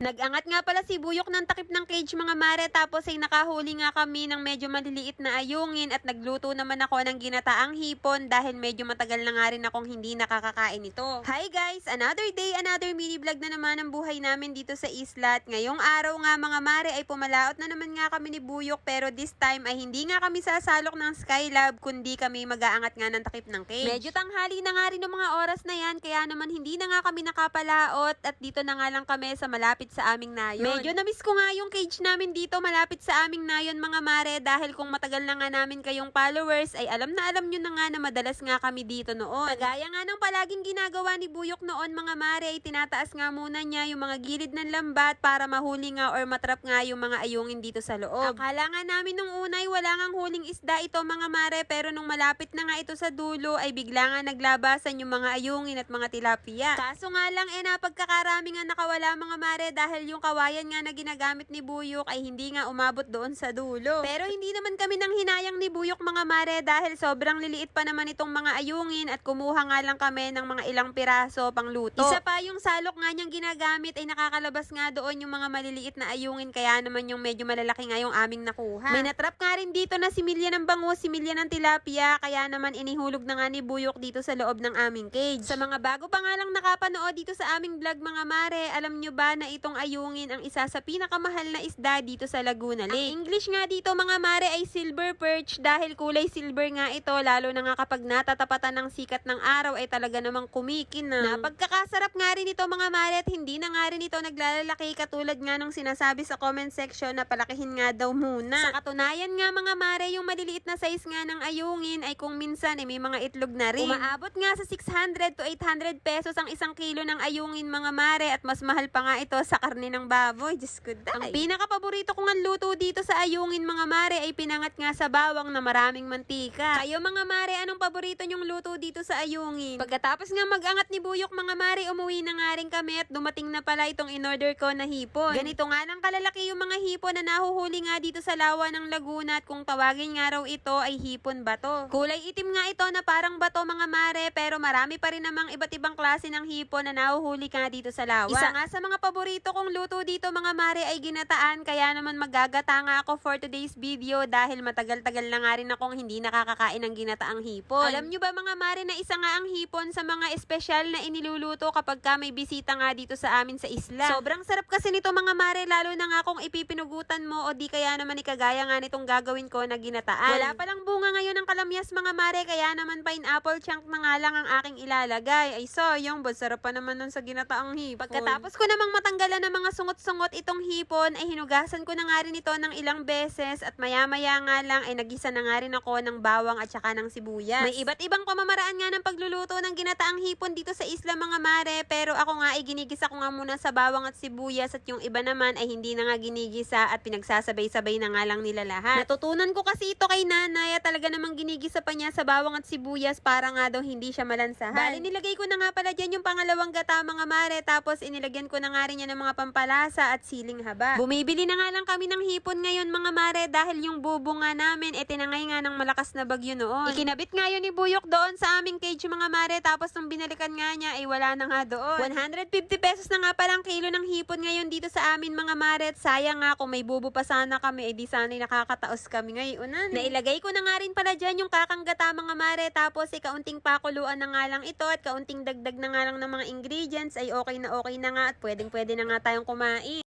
Nag-angat nga pala si Buyok ng takip ng cage mga mare tapos ay nakahuli nga kami ng medyo maliliit na ayungin at nagluto naman ako ng ginataang hipon dahil medyo matagal na nga rin akong hindi nakakakain ito. Hi guys! Another day, another mini vlog na naman ang buhay namin dito sa isla ngayong araw nga mga mare ay pumalaot na naman nga kami ni Buyok pero this time ay hindi nga kami sasalok ng Skylab kundi kami mag-aangat nga ng takip ng cage. Medyo tanghali na nga rin ng mga oras na yan kaya naman hindi na nga kami nakapalaot at dito na nga lang kami sa malapit sa aming nayon. Medyo na-miss ko nga yung cage namin dito malapit sa aming nayon mga mare dahil kung matagal na nga namin kayong followers ay alam na alam nyo na nga na madalas nga kami dito noon. Kagaya nga ng palaging ginagawa ni Buyok noon mga mare ay tinataas nga muna niya yung mga gilid ng lambat para mahuli nga or matrap nga yung mga ayungin dito sa loob. Akala nga namin nung unay wala nga huling isda ito mga mare pero nung malapit na nga ito sa dulo ay bigla nga naglabasan yung mga ayungin at mga tilapia. Kaso nga lang eh napagkakarami nga nakawala mga mare dahil yung kawayan nga na ginagamit ni Buyok ay hindi nga umabot doon sa dulo. Pero hindi naman kami nang hinayang ni Buyok mga mare dahil sobrang liliit pa naman itong mga ayungin at kumuha nga lang kami ng mga ilang piraso pang luto. Isa pa yung salok nga niyang ginagamit ay nakakalabas nga doon yung mga maliliit na ayungin kaya naman yung medyo malalaki nga yung aming nakuha. May natrap nga rin dito na similya ng bangus, similya ng tilapia kaya naman inihulog na nga ni Buyok dito sa loob ng aming cage. Sa mga bago pa nga lang nakapanood dito sa aming vlog mga mare, alam nyo ba na itong ayungin ang isa sa pinakamahal na isda dito sa Laguna Lake? Ang English nga dito mga mare ay silver perch dahil kulay silver nga ito lalo na nga kapag natatapatan ng sikat ng araw ay talaga namang kumikin na. Napagkakasarap nga rin ito mga mare at hindi na nga rin ito naglalalaki katulad nga nung sinasabi sa comment section na palakihin nga daw muna. Sa katunayan nga mga mare yung maliliit na size nga ng ayungin ay kung minsan ay may mga itlog na rin. Umaabot nga sa 600 to 800 pesos ang isang kilo ng ayungin mga mare at mas mahal pa nga ito sa karne ng baboy. Diyos ko day. Ang pinakapaborito kong ang luto dito sa ayungin mga mare ay pinangat nga sa bawang na maraming mantika. Kayo mga mare, anong paborito nyong luto dito sa ayungin? Pagkatapos nga mag-angat ni Buyok mga mare, umuwi na nga rin kami at dumating na pala itong in-order ko na hipon. Ganito nga lang kalalaki yung mga hipon na nahuhuli nga dito sa lawa ng Laguna at kung tawagin nga raw ito ay hipon bato. Kulay itim nga ito na parang bato mga mare pero marami pa rin namang iba't ibang klase ng hipon na nahuhuli ka dito sa lawa. Isa nga sa mga paborito kong luto dito mga mare ay ginataan kaya naman magagata nga ako for today's video dahil matagal-tagal na nga rin akong hindi nakakakain ng ginataang hipon. Alam nyo ba mga mare na isa nga ang hipon sa mga espesyal na iniluluto kapag ka may bisita nga dito sa amin sa isla. Sobrang sarap kasi nito mga mare lalo na nga kung ipipinugutan mo o di kaya naman ikagaya nga nitong gagawin ko na ginataan. Wala palang bunga ngayon ng kalamyas mga mare kaya naman pineapple chunk na nga lang ang aking ilalagay. Ay so, yung sarap pa naman nun sa ginataang hipon. Pagkatapos ko namang matanggalan ng mga sungot-sungot itong hipon ay hinugasan ko na nga rin ito ng ilang beses at maya-maya nga lang ay nagisa na nga rin ako ng bawang at saka ng sibuyas. May iba't ibang pamamaraan nga ng pagluluto ng ginataang hipon dito sa isla mga mare pero ako nga ay ginigisa ko nga muna sa bawang at sibuyas at yung iba naman ay hindi na nga ginigisa at pinagsasabay-sabay na nga lang nila lahat. Natutunan ko kasi ito kay nanay at talaga namang ginigisa pa niya sa bawang at sibuyas para nga daw hindi siya malansahan. Bali nilagay ko na nga pala dyan yung pangalawang gata mga mare tapos inilagyan ko na nga rin yan ng mga pampalasa at siling haba. Bumibili na nga lang kami ng hipon ngayon mga mare dahil yung bubo nga namin e tinangay nga ng malakas na bagyo noon. Ikinabit nga yun ni Buyok doon sa aming cage mga mare tapos nung binalikan nga niya ay wala na nga doon. 150 pesos na nga palang kilo ng hipon ngayon dito sa amin mga mare at sayang nga kung may bubo pa sana kami eh di sana'y nakakataos kami ngayon. Nailagay ko na nga rin pala dyan yung kakanggata mga mare tapos eh kaunting pakuluan na nga lang ito at kaunting dagdag na nga lang ng mga ingredients ay okay na okay na nga at pwedeng pwede na nga tayong kumain.